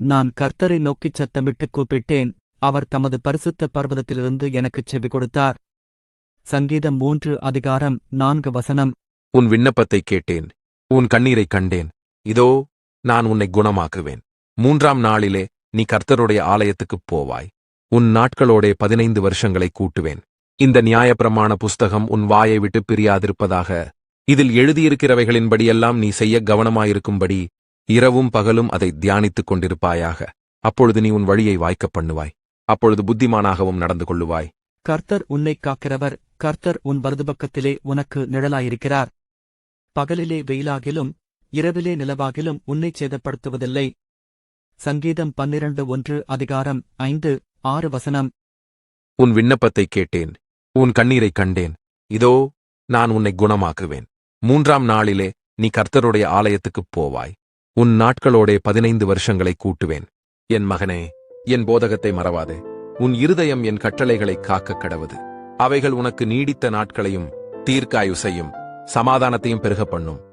நான் கர்த்தரை நோக்கிச் சத்தமிட்டுக் கூப்பிட்டேன். அவர் தமது பரிசுத்த பர்வதத்திலிருந்து எனக்குச் செவி கொடுத்தார். சங்கீதம் மூன்று அதிகாரம் நான்கு வசனம். உன் விண்ணப்பத்தைக் கேட்டேன். உன் கண்ணீரைக் கண்டேன். இதோ நான் உன்னை குணமாக்குவேன். மூன்றாம் நாளிலே நீ கர்த்தருடைய ஆலயத்துக்குப் போவாய். உன் நாட்களோடே பதினைந்து வருஷங்களை கூட்டுவேன். இந்த நியாயப்பிரமாண புஸ்தகம் உன் வாயை விட்டு பிரியாதிருப்பதாக. இதில் எழுதியிருக்கிறவைகளின்படியெல்லாம் நீ செய்ய கவனமாயிருக்கும்படி இரவும் பகலும் அதை தியானித்துக் கொண்டிருப்பாயாக. அப்பொழுது நீ உன் வழியை வாய்க்கப் பண்ணுவாய். அப்பொழுது புத்திமானாகவும் நடந்து கொள்ளுவாய். கர்த்தர் உன்னைக் காக்கிறவர் கர்த்தர் உன் வலதுபக்கத்திலே உனக்கு நிழலாயிருக்கிறார். பகலிலே வெயிலாகிலும் இரவிலே நிலவாகிலும் உன்னைச் சேதப்படுத்துவதில்லை. சங்கீதம் பன்னிரண்டு ஒன்று அதிகாரம் ஐந்து ஆறு வசனம். உன் விண்ணப்பத்தைக் கேட்டேன் உன் கண்ணீரைக் கண்டேன். இதோ நான் உன்னை குணமாக்குவேன். மூன்றாம் நாளிலே நீ கர்த்தருடைய ஆலயத்துக்குப் போவாய். உன் நாட்களோடே பதினைந்து வருஷங்களை கூட்டுவேன். என் மகனே என் போதகத்தை மறவாதே. உன் இருதயம் என் கட்டளைகளைக் காக்கக் கடவுது. அவைகள் உனக்கு நீடித்த நாட்களையும் தீர்க்காயுசையும் சமாதானத்தையும் பெருக பண்ணும்.